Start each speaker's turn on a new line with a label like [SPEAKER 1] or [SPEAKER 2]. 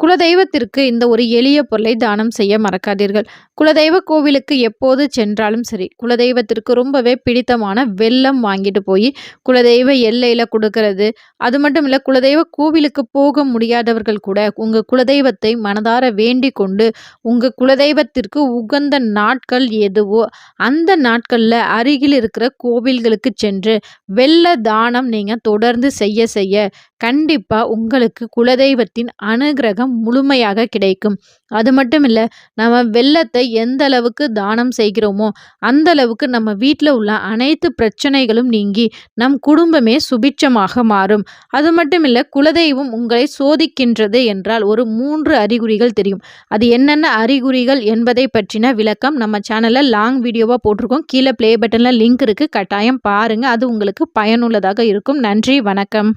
[SPEAKER 1] குலதெய்வத்திற்கு இந்த ஒரு எளிய பொருளை தானம் செய்ய மறக்காதீர்கள். குலதெய்வ கோவிலுக்கு எப்போது சென்றாலும் சரி குலதெய்வத்திற்கு ரொம்பவே பிடித்தமான வெள்ளம் வாங்கிட்டு போய் குலதெய்வ எல்லையில் கொடுக்கறது. அது மட்டும் இல்லை குலதெய்வ கோவிலுக்கு போக முடியாதவர்கள் கூட உங்கள் குலதெய்வத்தை மனதார வேண்டி கொண்டு உங்கள் குலதெய்வத்திற்கு உகந்த நாட்கள் எதுவோ அந்த நாட்களில் அருகில் இருக்கிற கோவில்களுக்கு சென்று வெள்ள தானம் நீங்கள் தொடர்ந்து செய்ய செய்ய கண்டிப்பாக உங்களுக்கு குலதெய்வத்தின் அனுகிரகம் முழுமையாக கிடைக்கும். அது மட்டும் இல்லை நம்ம வெள்ளத்தை எந்த அளவுக்கு தானம் செய்கிறோமோ அந்த அளவுக்கு நம்ம வீட்டில் உள்ள அனைத்து பிரச்சனைகளும் நீங்கி நம் குடும்பமே சுபிட்சமாக மாறும். அது மட்டும் இல்லை குலதெய்வம் உங்களை சோதிக்கின்றது என்றால் ஒரு மூன்று அறிகுறிகள் தெரியும். அது என்னென்ன அறிகுறிகள் என்பதை பற்றின விளக்கம் நம்ம சேனலில் லாங் வீடியோவாக போட்டிருக்கோம். கீழே ப்ளே பட்டனில் லிங்க் இருக்குது கட்டாயம் பாருங்கள் அது உங்களுக்கு பயனுள்ளதாக இருக்கும். நன்றி. வணக்கம்.